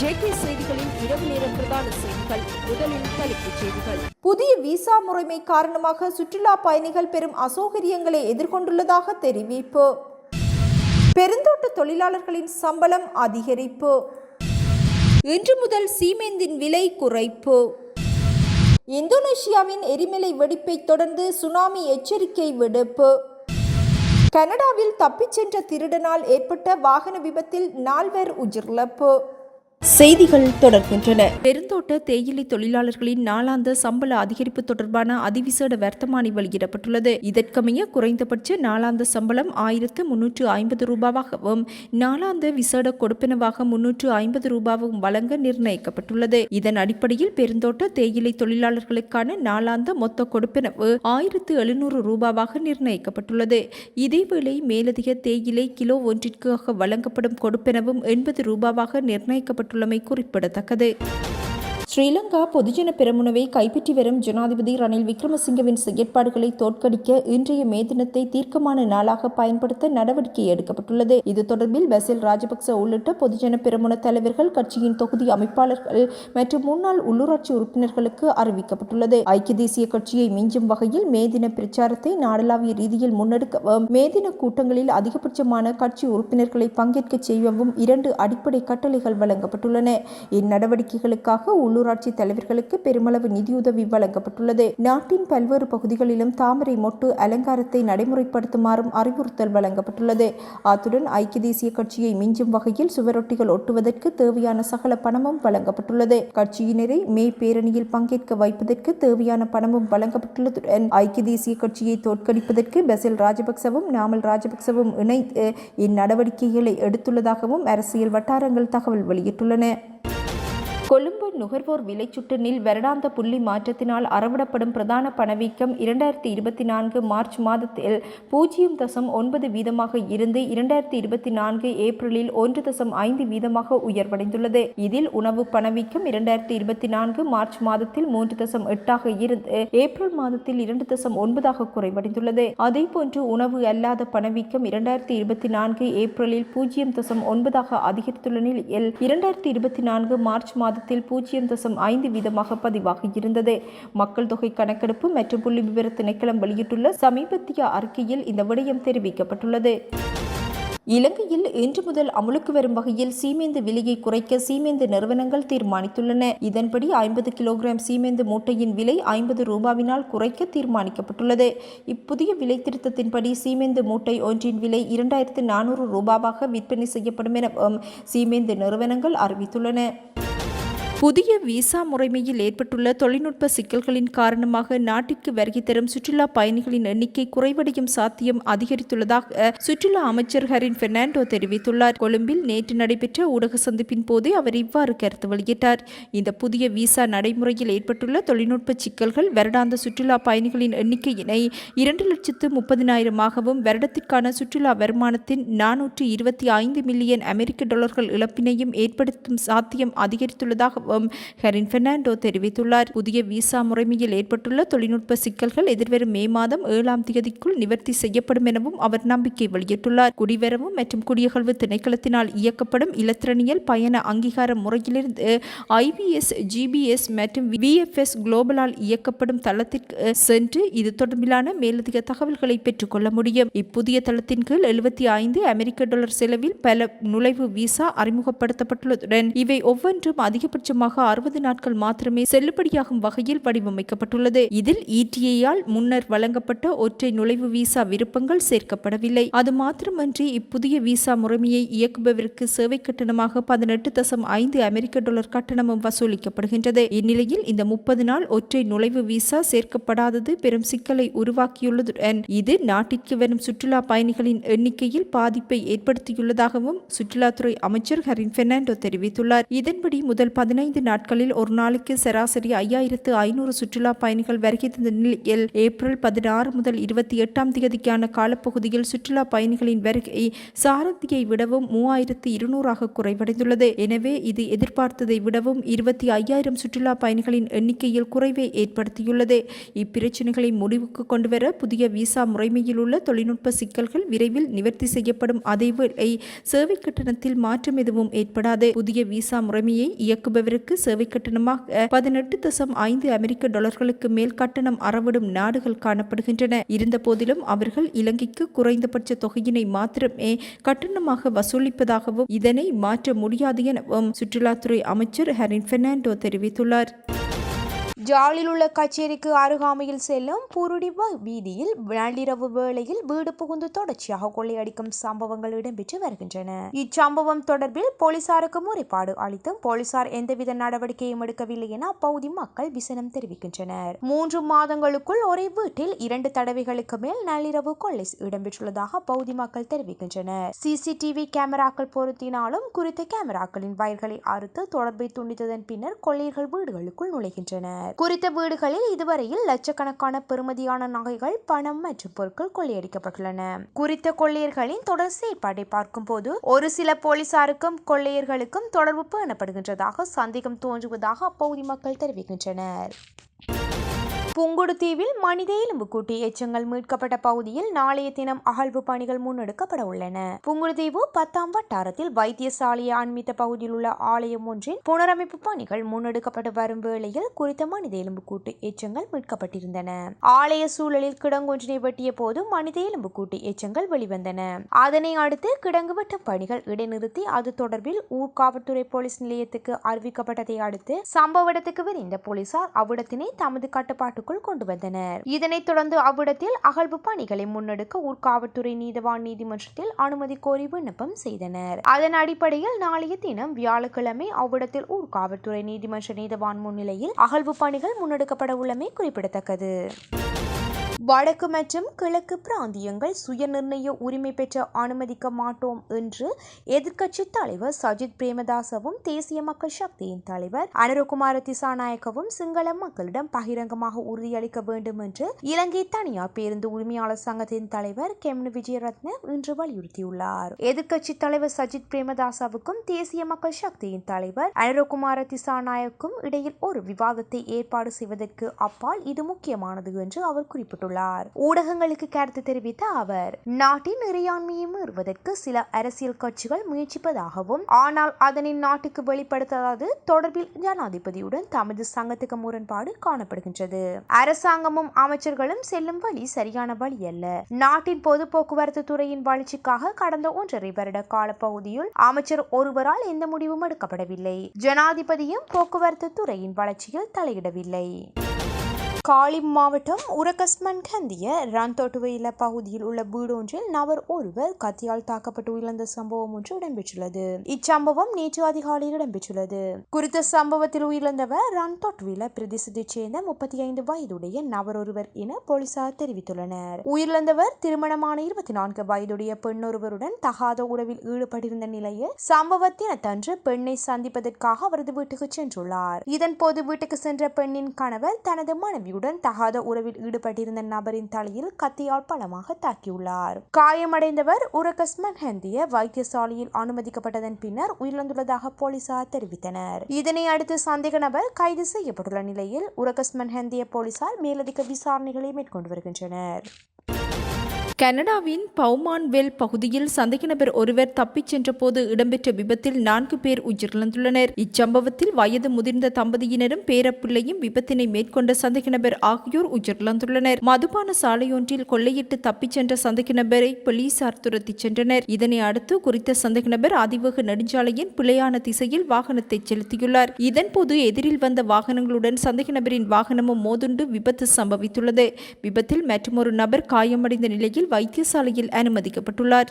JK செய்திகளின் இரவு நேர பிரதான செய்திகள் முதலில் தலைப்புச் செய்திகள். புதிய விசா முறைமை காரணமாக சுற்றுலா பயணிகள் பெரும் அசௌகரியங்களை எதிர்கொண்டுள்ளதாக தெரிவிப்பு. பெருந்தோட்ட தொழிலாளர்களின் சம்பளம் அதிகரிப்பு. இன்று முதல் சீமெந்தின் விலை குறைப்பு. இந்தோனேஷியாவின் எரிமலை வெடிப்பை தொடர்ந்து சுனாமி எச்சரிக்கை விடுப்பு. கனடாவில் தப்பிச் சென்ற திருடனால் ஏற்பட்ட வாகன விபத்தில் நால்வர் உயிரிழப்பு. செய்திகள் தொடர்கின்றன. பெருந்தோட்ட தேயிலை தொழிலாளர்களின் நாளாந்த சம்பள அதிகரிப்பு தொடர்பான அதிவிசேட வர்த்தமானி வெளியிடப்பட்டுள்ளது. இதற்கமைய குறைந்தபட்ச நாளாந்த சம்பளம் ஆயிரத்து முன்னூற்று ஐம்பது ரூபாவாகவும் நாளாந்த விசேட கொடுப்பினவாக முன்னூற்று ஐம்பது ரூபாவும் வழங்க நிர்ணயிக்கப்பட்டுள்ளது. இதன் அடிப்படையில் பெருந்தோட்ட தேயிலை தொழிலாளர்களுக்கான நாளாந்த மொத்த கொடுப்பினவு ஆயிரத்து எழுநூறு ரூபாவாக நிர்ணயிக்கப்பட்டுள்ளது. இதேவேளை மேலதிக தேயிலை கிலோ ஒன்றிற்காக வழங்கப்படும் கொடுப்பினவும் எண்பது ரூபாவாக நிர்ணயிக்கப்பட்டுள்ளமை குறிப்பிடத்தக்கது. ஸ்ரீலங்கா பொதுஜன பெருமுனவை கைப்பற்றி வரும் ஜனாதிபதி ரணில் விக்ரமசிங்கவின் செயற்பாடுகளை தோற்கடிக்க இன்றைய மே தினத்தை தீர்க்கமான நாளாக பயன்படுத்த நடவடிக்கை எடுக்கப்பட்டுள்ளது. இது தொடர்பில் பசில் ராஜபக்ச உள்ளிட்ட பொதுஜன பெருமுன தலைவர்கள் கட்சியின் தொகுதி அமைப்பாளர்கள் மற்றும் முன்னாள் உள்ளூராட்சி உறுப்பினர்களுக்கு அறிவிக்கப்பட்டுள்ளது. ஐக்கிய தேசிய கட்சியை மிஞ்சும் வகையில் மே தின பிரச்சாரத்தை நாடளாவிய ரீதியில் முன்னெடுக்கவும் மே தின கூட்டங்களில் அதிகபட்சமான கட்சி உறுப்பினர்களை பங்கேற்க செய்யவும் இரண்டு அடிப்படை கட்டளைகள் வழங்கப்பட்டுள்ளன. இந்நடவடிக்கைகளுக்காக உள்ளூராட்சி தலைவர்களுக்கு பெருமளவு நிதியுதவி வழங்கப்பட்டுள்ளது. நாட்டின் பல்வேறு பகுதிகளிலும் தாமரை மொட்டு அலங்காரத்தை நடைமுறைப்படுத்துமாறும் அறிவுறுத்தல் வழங்கப்பட்டுள்ளது. அத்துடன் ஐக்கிய தேசிய கட்சியை மிஞ்சும் வகையில் சுவரொட்டிகள் ஒட்டுவதற்கு தேவையான சகல பணமும் வழங்கப்பட்டுள்ளது. கட்சியினரை மே பேரணியில் பங்கேற்க வைப்பதற்கு தேவையான பணமும் வழங்கப்பட்டுள்ளதுடன் ஐக்கிய தேசிய கட்சியை தோற்கடிப்பதற்கு பெசில் ராஜபக்சவும் நாமல் ராஜபக்சவும் இணைந்து இந்நடவடிக்கைகளை எடுத்துள்ளதாகவும் அரசியல் வட்டாரங்கள் தகவல் வெளியிட்டுள்ளன. கொழும்பு நுகர்வோர் விலைச்சுட்டனில் வருடாந்த புள்ளி மாற்றத்தினால் அறவிடப்படும் பிரதான பணவீக்கம் இரண்டாயிரத்தி இருபத்தி நான்கு மார்ச் மாதத்தில் பூஜ்ஜியம் தசம் ஒன்பது வீதமாக இருந்து இரண்டாயிரத்தி இருபத்தி நான்கு ஏப்ரலில் ஒன்று தசம் ஐந்து வீதமாக உயர்வடைந்துள்ளது. இதில் உணவு பணவீக்கம் இரண்டாயிரத்தி இருபத்தி நான்கு மார்ச் மாதத்தில் மூன்று தசம் எட்டாக இருந்து ஏப்ரல் மாதத்தில் இரண்டு தசம் ஒன்பதாக குறைவடைந்துள்ளது. அதேபோன்று உணவு அல்லாத பணவீக்கம் இரண்டாயிரத்தி இருபத்தி நான்கு ஏப்ரலில் பூஜ்ஜியம் தசம் ஒன்பதாக அதிகரித்துள்ள நிலையில் இரண்டாயிரத்தி இருபத்தி நான்கு மார்ச் மாதத்தில் பூஜ்ஜியம் தசம் ஐந்து வீதமாக பதிவாகி இருந்தது மக்கள் தொகை கணக்கெடுப்பு மற்றும் புள்ளி விவர திணைக்களம் வெளியிட்டுள்ள சமீபத்திய அறிக்கையில் இந்த விடயம் தெரிவிக்கப்பட்டுள்ளது. இலங்கையில் இன்று முதல் அமுலுக்கு வரும் வகையில் சீமேந்து விலையை குறைக்க சீமேந்து நிறுவனங்கள் தீர்மானித்துள்ளன. இதன்படி ஐம்பது கிலோகிராம் சீமேந்து மூட்டையின் விலை ஐம்பது ரூபாவினால் குறைக்க தீர்மானிக்கப்பட்டுள்ளது. இப்புதிய விலை திருத்தத்தின்படி சீமேந்து மூட்டை ஒன்றின் விலை இரண்டாயிரத்து நானூறு ரூபாவாக விற்பனை செய்யப்படும் என சீமேந்து நிறுவனங்கள் அறிவித்துள்ளன. புதிய விசா முறைமையில் ஏற்பட்டுள்ள தொழில்நுட்ப சிக்கல்களின் காரணமாக நாட்டிற்கு வருகை தரும் சுற்றுலா பயணிகளின் எண்ணிக்கை குறைவடையும் சாத்தியம் அதிகரித்துள்ளதாக சுற்றுலா அமைச்சர் ஹரின் பெர்னாண்டோ தெரிவித்துள்ளார். கொழும்பில் நேற்று நடைபெற்ற ஊடக சந்திப்பின் போதே அவர் இவ்வாறு கருத்து வெளியிட்டார். இந்த புதிய விசா நடைமுறையில் ஏற்பட்டுள்ள தொழில்நுட்ப சிக்கல்கள் வருடாந்த சுற்றுலா பயணிகளின் எண்ணிக்கையினை இரண்டு லட்சத்து முப்பதினாயிரமாகவும் வருடத்திற்கான சுற்றுலா வருமானத்தின் நானூற்று இருபத்தி ஐந்து மில்லியன் அமெரிக்க டாலர்கள் இழப்பினையும் ஏற்படுத்தும் சாத்தியம் அதிகரித்துள்ளதாக உள்ளதாகவும் ஹெரின் பெர்னாண்டோ தெரிவித்துள்ளார். புதிய விசா முறைமையில் ஏற்பட்டுள்ள தொழில்நுட்ப சிக்கல்கள் எதிர்வரும் மே மாதம் ஏழாம் தேதிக்குள் நிவர்த்தி செய்யப்படும் எனவும் அவர் நம்பிக்கை வெளியிட்டுள்ளார். குடிவரவு மற்றும் குடியகழ்வு திணைக்களத்தினால் இயக்கப்படும் இலத்திரனியல் பயண அங்கீகார முறையிலிருந்து ஐபிஎஸ் ஜிபிஎஸ் மற்றும் விஎஃப்எஸ் குளோபலால் இயக்கப்படும் தளத்திற்கு சென்று இது தொடர்பிலான மேலதிக தகவல்களை பெற்றுக்கொள்ள முடியும். இப்புதிய தளத்தின் கீழ் எழுபத்தி ஐந்து அமெரிக்க டாலர் செலவில் பல நுழைவு விசா அறிமுகப்படுத்தப்பட்டுள்ளதுடன் இவை ஒவ்வொன்றும் அதிகபட்சம் அதிகபட்சமாக அறுபது நாட்கள் மாத்திரமே செல்லுபடியாகும் வகையில் வடிவமைக்கப்பட்டுள்ளது. இதில் இடிஐயால் முன்னர் வழங்கப்பட்ட ஒற்றை நுழைவு விசா விருப்பங்கள் சேர்க்கப்படவில்லை. அது மாத்திரமன்றி இப்புதிய விசா முறைமையை இயக்குபவருக்கு சேவை கட்டணமாக பதினெட்டு தசம் ஐந்து அமெரிக்க டாலர் கட்டணமும் வசூலிக்கப்படுகின்றது. இந்நிலையில் இந்த முப்பது நாள் ஒற்றை நுழைவு விசா சேர்க்கப்படாதது பெரும் சிக்கலை உருவாக்கியுள்ளதுடன் இது நாட்டிற்கு வரும் சுற்றுலா பயணிகளின் எண்ணிக்கையில் பாதிப்பை ஏற்படுத்தியுள்ளதாகவும் சுற்றுலாத்துறை அமைச்சர் ஹரின் பெர்னாண்டோ தெரிவித்துள்ளார். இதன்படி முதல் பதினைந்து பதினைந்து நாட்களில் ஒரு நாளுக்கு சராசரி ஐயாயிரத்து ஐநூறு சுற்றுலா பயணிகள் வருகை தந்த நிலையில் ஏப்ரல் பதினாறு முதல் இருபத்தி எட்டாம் தேதிக்கான காலப்பகுதியில் சுற்றுலா பயணிகளின் வருகை சாரதியை விடவும் மூவாயிரத்து இருநூறாக குறைவடைந்துள்ளது. எனவே இது எதிர்பார்த்ததை விடவும் இருபத்தி ஐயாயிரம் சுற்றுலா பயணிகளின் எண்ணிக்கையில் குறைவை ஏற்படுத்தியுள்ளது. இப்பிரச்சினைகளை முடிவுக்கு கொண்டுவர புதிய விசா முறைமையில் உள்ள தொழில்நுட்ப சிக்கல்கள் விரைவில் நிவர்த்தி செய்யப்படும். அதேவேளை சேவை கட்டணத்தில் மாற்றம் எதுவும் ஏற்படாது. புதிய விசா முறைமையை இயக்குபவருக்கு சேவை கட்டணமாக பதினெட்டு தசம் ஐந்து அமெரிக்க டாலர்களுக்கு மேல் கட்டணம் அறவிடும் நாடுகள் காணப்படுகின்றன. இருந்தபோதிலும் அவர்கள் இலங்கைக்கு குறைந்தபட்ச தொகையினை மாத்திரமே கட்டணமாக வசூலிப்பதாகவும் இதனை மாற்ற முடியாது எனவும் சுற்றுலாத்துறை அமைச்சர் ஹரின் பெர்னாண்டோ தெரிவித்துள்ளார். ஜாலில் உள்ள கச்சேரிக்கு அருகாமையில் செல்லும் புருடி வீதியில் நள்ளிரவு வேளையில் வீடு புகுந்து தொடர்ச்சியாக கொள்ளையடிக்கும் சம்பவங்கள் இடம்பெற்று வருகின்றன. இச்சம்பவம் தொடர்பில் போலீசாருக்கு முறைப்பாடு அளித்தும் போலீசார் எந்தவித நடவடிக்கையும் எடுக்கவில்லை என அப்பகுதி மக்கள் விசனம் தெரிவிக்கின்றனர். மூன்று மாதங்களுக்குள் ஒரே வீட்டில் இரண்டு தடவைகளுக்கு மேல் நள்ளிரவு கொள்ளை இடம்பெற்றுள்ளதாக அப்பகுதி மக்கள் தெரிவிக்கின்றனர். சிசிடிவி கேமராக்கள் பொருத்தினாலும் குறித்த கேமராக்களின் வயர்களை அறுத்து தொடர்பை துண்டித்ததன் பின்னர் கொள்ளையர்கள் வீடுகளுக்குள் நுழைகின்றனர். குறித்த வீடுகளில் இதுவரையில் லட்சக்கணக்கான பெறுமதியான நகைகள் பணம் மற்றும் பொருட்கள் கொள்ளையடிக்கப்பட்டுள்ளன. குறித்த கொள்ளையர்களின் தொடர் செயற்பாட்டை பார்க்கும்போது ஒரு சில போலீசாருக்கும் கொள்ளையர்களுக்கும் தொடர்பு பேணப்படுகின்றதாக சந்தேகம் தோன்றுவதாக அப்பகுதி மக்கள் தெரிவிக்கின்றனர். புங்குடுதீவில் மனித எலும்புக்கூட்டி எச்சங்கள் மீட்கப்பட்ட பகுதியில் நாளைய தினம் அகழ்வு பணிகள் முன்னெடுக்கப்பட உள்ளன. புங்குடுதீவு பத்தாம் வட்டாரத்தில் வைத்தியசாலையை அண்மித்த பகுதியில் உள்ள ஆலயம் ஒன்றின் புனரமைப்பு பணிகள் முன்னெடுக்கப்பட்டு வரும் வேளையில் குறித்த மனித எலும்புக்கூட்டு எச்சங்கள் மீட்கப்பட்டிருந்தன. ஆலய சூழலில் கிடங்கொன்றினை வெட்டிய போது மனித எலும்புக்கூட்டு எச்சங்கள் வெளிவந்தன. அதனை அடுத்து கிடங்கு வெட்டும் பணிகள் இடைநிறுத்தி அது தொடர்பில் ஊர்காவல்துறை போலீஸ் நிலையத்துக்கு அறிவிக்கப்பட்டதை அடுத்து சம்பவ இடத்துக்கு விரைந்த போலீசார் அவ்விடத்தினை தமது கட்டுப்பாட்டுக்குள் கொண்டு வந்தனர். இதனைத் தொடர்ந்து அவ்விடத்தில் அகழ்வு பணிகளை முன்னெடுக்க உட்காவல்துறை நீதவான் நீதிமன்றத்தில் அனுமதி கோரி விண்ணப்பம் செய்தனர். அதன் அடிப்படையில் நாளைய தினம் வியாழக்கிழமை அவ்விடத்தில் ஊர்காவல்துறை நீதிமன்ற நீதவான் முன்னிலையில் அகழ்வு பணிகள் முன்னெடுக்கப்பட உள்ளமை குறிப்பிடத்தக்கது. வடக்கு மற்றும் கிழக்கு பிராந்தியங்கள் சுயநிர்ணய உரிமை பெற்ற அனுமதிக்க மாட்டோம் என்று எதிர்க்கட்சி தலைவர் சஜித் பிரேமதாசவும் தேசிய மக்கள் சக்தியின் தலைவர் அனுரகுமார திசாநாயக்கவும் சிங்கள மக்களிடம் பகிரங்கமாக உறுதியளிக்க வேண்டும் என்று இலங்கை தனியார் பேருந்து உரிமையாளர் சங்கத்தின் தலைவர் கெம்னு விஜயரத்ன இன்று வலியுறுத்தியுள்ளார். எதிர்க்கட்சி தலைவர் சஜித் பிரேமதாசவுக்கும் தேசிய மக்கள் சக்தியின் தலைவர் அனுரகுமார திசாநாயக்கும் இடையில் ஒரு விவாதத்தை ஏற்பாடு செய்வதற்கு அப்பால் இது முக்கியமானது என்று அவர் குறிப்பிட்டுள்ளார். ஊடகங்களுக்கு கருத்து தெரிவித்த அவர் நாட்டின் இறையாண்மையை மீறுவதற்கு சில அரசியல் கட்சிகள் முயற்சிப்பதாகவும் ஆனால் அதனை நாட்டுக்கு வெளிப்படுத்தாது தொடர்பில் ஜனாதிபதியுடன் தமது சங்கத்துக்கு முரண்பாடு காணப்படுகின்றது. அரசாங்கமும் அமைச்சர்களும் செல்லும் வழி சரியான வழி அல்ல. நாட்டின் பொது போக்குவரத்து துறையின் வளர்ச்சிக்காக கடந்த ஒன்றரை வருட காலப்பகுதியில் அமைச்சர் ஒருவரால் எந்த முடிவும் எடுக்கப்படவில்லை. ஜனாதிபதியும் போக்குவரத்து துறையின் வளர்ச்சியில் தலையிடவில்லை. காலி மாவட்டம் உரகஸ்மன் கந்திய ரன்தோட்டுவையில பகுதியில் உள்ள வீடொன்றில் நபர் ஒருவர் கத்தியால் தாக்கப்பட்டு உயிரிழந்த சம்பவம் ஒன்று இடம்பெற்றுள்ளது. இச்சம்பவம் நேற்று அதிகாலையில் இடம்பெற்றுள்ளது. குறித்த சம்பவத்தில் உயிரிழந்தவர் ரன்தோட்டுவில பிரதேசத்தைச் சேர்ந்த முப்பத்தி ஐந்து வயதுடைய நபர் ஒருவர் என போலீசார் தெரிவித்துள்ளனர். உயிரிழந்தவர் திருமணமான இருபத்தி நான்கு வயதுடைய பெண்ணொருவருடன் தகாத உறவில் ஈடுபட்டிருந்த நிலையில் சம்பவத்தினத்தன்று பெண்ணை சந்திப்பதற்காக அவரது வீட்டுக்கு சென்றுள்ளார். இதன் போது வீட்டுக்கு சென்ற பெண்ணின் கணவர் தனது மனைவியுடன் தகாத உறவில் ஈடுபட்டிருந்த நபரின் தலையில் கத்தியால் பலமாக தாக்கியுள்ளார். காயமடைந்தவர் உரகஸ்மன் ஹந்திய வைத்தியசாலையில் அனுமதிக்கப்பட்டதன் பின்னர் உயிரிழந்துள்ளதாக போலீசார் தெரிவித்தனர். இதனை அடுத்து சந்தேக நபர் கைது செய்யப்பட்டுள்ள நிலையில் உரகஸ்மன் ஹந்திய போலீசார் மேலதிக விசாரணைகளை மேற்கொண்டு வருகின்றனர். கனடாவின் பவுமான்வெல் பகுதியில் சந்தேக நபர் ஒருவர் தப்பிச் சென்றபோது இடம்பெற்ற விபத்தில் நான்கு பேர் உயிரிழந்துள்ளனர். இச்சம்பவத்தில் வயது முதிர்ந்த தம்பதியினரும் பேரப்பிள்ளையும் விபத்தினை மேற்கொண்ட சந்தேக நபர் ஆகியோர் உயிரிழந்துள்ளனர். மதுபான சாலையொன்றில் கொள்ளையிட்டு தப்பிச் சென்ற சந்தேக நபரை போலீசார் துரத்திச் சென்றனர். இதனை அடுத்து குறித்த சந்தேக நபர் அதிவேக நெடுஞ்சாலையின் பிழையான திசையில் வாகனத்தை செலுத்தியுள்ளார். இதன்போது எதிரில் வந்த வாகனங்களுடன் சந்தேக நபரின் வாகனமும் மோதுண்டு விபத்து சம்பவித்துள்ளது. விபத்தில் மற்றுமொரு நபர் காயமடைந்த நிலையில் வைத்தியசாலையில் அனுமதிக்கப்பட்டுள்ளார்.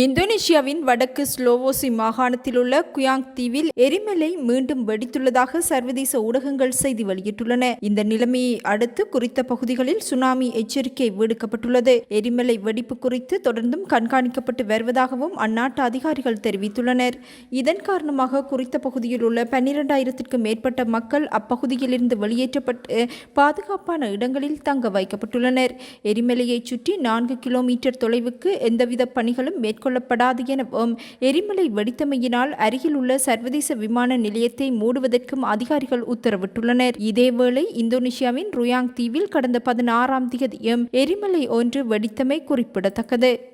இந்தோனேஷியாவின் வடக்கு ஸ்லோவோசி மாகாணத்தில் உள்ள குயாங் தீவில் எரிமலை மீண்டும் வெடித்துள்ளதாக சர்வதேச ஊடகங்கள் செய்தி வெளியிட்டுள்ளன. இந்த நிலைமையை அடுத்து குறித்த பகுதிகளில் சுனாமி எச்சரிக்கை விடுக்கப்பட்டுள்ளது. எரிமலை வெடிப்பு குறித்து தொடர்ந்தும் கண்காணிக்கப்பட்டு வருவதாகவும் அந்நாட்டு அதிகாரிகள் தெரிவித்துள்ளனர். இதன் காரணமாக குறித்த பகுதியில் உள்ள பன்னிரெண்டாயிரத்திற்கும் மேற்பட்ட மக்கள் அப்பகுதியிலிருந்து வெளியேற்றப்பட்டு பாதுகாப்பான இடங்களில் தங்க வைக்கப்பட்டுள்ளனர். எரிமலையைச் சுற்றி நான்கு கிலோமீட்டர் தொலைவுக்கு எந்தவித பணிகளும் மேற்கொள்ளப்படாது எனவும் எரிமலை வெடித்தமையினால் அருகில் உள்ள சர்வதேச விமான நிலையத்தை மூடுவதற்கும் அதிகாரிகள் உத்தரவிட்டுள்ளனர். இதேவேளை இந்தோனேஷியாவின் ருயாங் தீவில் கடந்த பதினாறாம் தேதியும் எரிமலை ஒன்று வெடித்தமை குறிப்பிடத்தக்கது.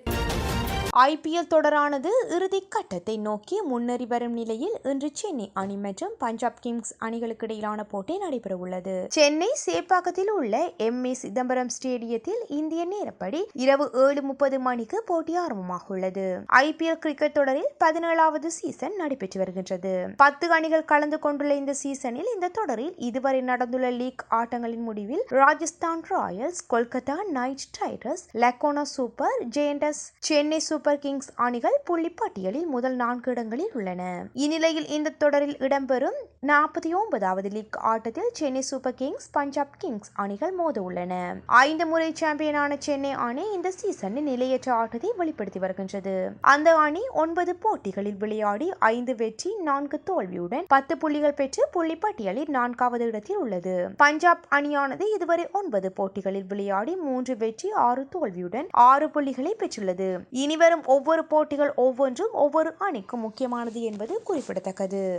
ஐபிஎல் தொடரானது இறுதி கட்டத்தை நோக்கி முன்னேறி வரும் நிலையில் இன்று சென்னை அணி மற்றும் பஞ்சாப் கிங்ஸ் அணிகளுக்கு இடையிலான போட்டி நடைபெறவுள்ளது சென்னை சேப்பாக்கத்தில் உள்ள எம். ஏ. சிதம்பரம் ஸ்டேடியத்தில் இந்திய நேரப்படி இரவு ஏழு முப்பது மணிக்கு போட்டி ஆரம்பமாக உள்ளது. ஐபிஎல் கிரிக்கெட் தொடரில் பதினேழாவது சீசன் நடைபெற்று வருகின்றது. பத்து அணிகள் கலந்து கொண்டுள்ள இந்த சீசனில் இந்த தொடரில் இதுவரை நடந்துள்ள லீக் ஆட்டங்களின் முடிவில் Rajasthan Royals Kolkata Knight Riders Lucknow Super Giants Chennai Super Kings அணிகள் புள்ளி பட்டியலில் முதல் நான்கு இடங்களில் உள்ளன. இந்நிலையில் இந்த தொடரில் இடம்பெறும் நாற்பத்தி ஒன்பதாவது லீக் ஆட்டத்தில் Chennai Super Kings Punjab Kings அணிகள் மோத உள்ளன ஐந்து முறை சாம்பியனான சென்னை அணி இந்த சீசனில் நிலையற்ற ஆட்டத்தை வெளிப்படுத்தி வருகின்றது. அந்த அணி ஒன்பது போட்டிகளில் விளையாடி ஐந்து வெற்றி நான்கு தோல்வியுடன் பத்து புள்ளிகள் பெற்று புள்ளி பட்டியலில் நான்காவது இடத்தில் உள்ளது. பஞ்சாப் அணியானது இதுவரை ஒன்பது போட்டிகளில் விளையாடி மூன்று வெற்றி ஆறு தோல்வியுடன் ஆறு புள்ளிகளை பெற்றுள்ளது. இனிவரும் ஒவ்வொரு போட்டிகள் ஒவ்வொன்றும் ஒவ்வொரு அணிக்கும் முக்கியமானது என்பது குறிப்பிடத்தக்கது.